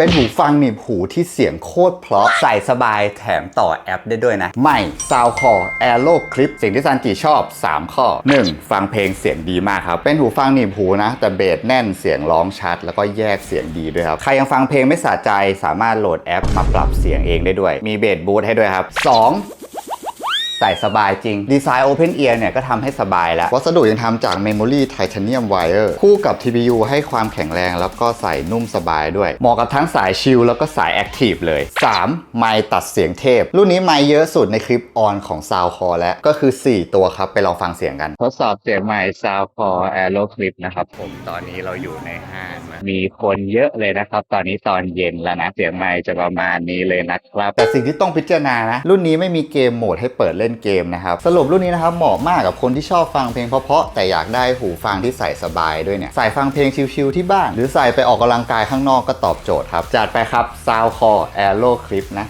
เป็นหูฟังหนีบหูที่เสียงโคตรเพราะใส่สบายแถมต่อแอปได้ด้วยนะ ใหม่ซาวคอแอร์โลคลิปสิ่งที่ซันจีชอบ 3 ข้อ 1. ฟังเพลงเสียงดีมากครับ เป็นหูฟังหนีบหูนะ แต่เบสแน่นเสียงร้องชัด แล้วก็แยกเสียงดีด้วยครับ ใครยังฟังเพลงไม่สะใจสามารถโหลดแอปมาปรับเสียงเองได้ด้วย มีเบสบูทให้ด้วยครับ 2. ใส่สบายจริง ดีไซน์ Open Ear เนี่ยก็ทำให้สบายแล้ว วัสดุยังทำจาก Memory Titanium Wire คู่กับ TPU ให้ความแข็งแรงแล้วก็ใส่นุ่มสบายด้วย เหมาะกับทั้งสายชิลแล้วก็สายแอคทีฟเลย 3. ไมค์ตัดเสียงเทพ รุ่นนี้ไมค์เยอะสุดในคลิปออนของ Soundcore แล้วก็คือ 4 ตัวครับ ไปลองฟังเสียงกัน ทดสอบเสียงไมค์ Soundcore Aero Clip นะครับผมตอนนี้เราอยู่ในห้างนะมีคนเยอะเลยนะครับ ตอนนี้ตอนเย็นแล้วนะเสียงไมค์จะประมาณนี้เลยนะครับแต่สิ่งที่ต้องพิจารณานะรุ่นนี้ไม่มีเกมโหมดให้เปิดเล่นเกมนะครับสรุปรุ่นนี้นะครับเหมาะมากกับคนที่ชอบฟังเพลงเพราะๆแต่อยากได้หูฟังที่ใส่สบายด้วยเนี่ยใส่ฟังเพลงชิลๆที่บ้าน หรือใส่ไปออกกำลังกายข้างนอกก็ตอบโจทย์ครับจัดไปครับ Soundcore Aero Clip นะ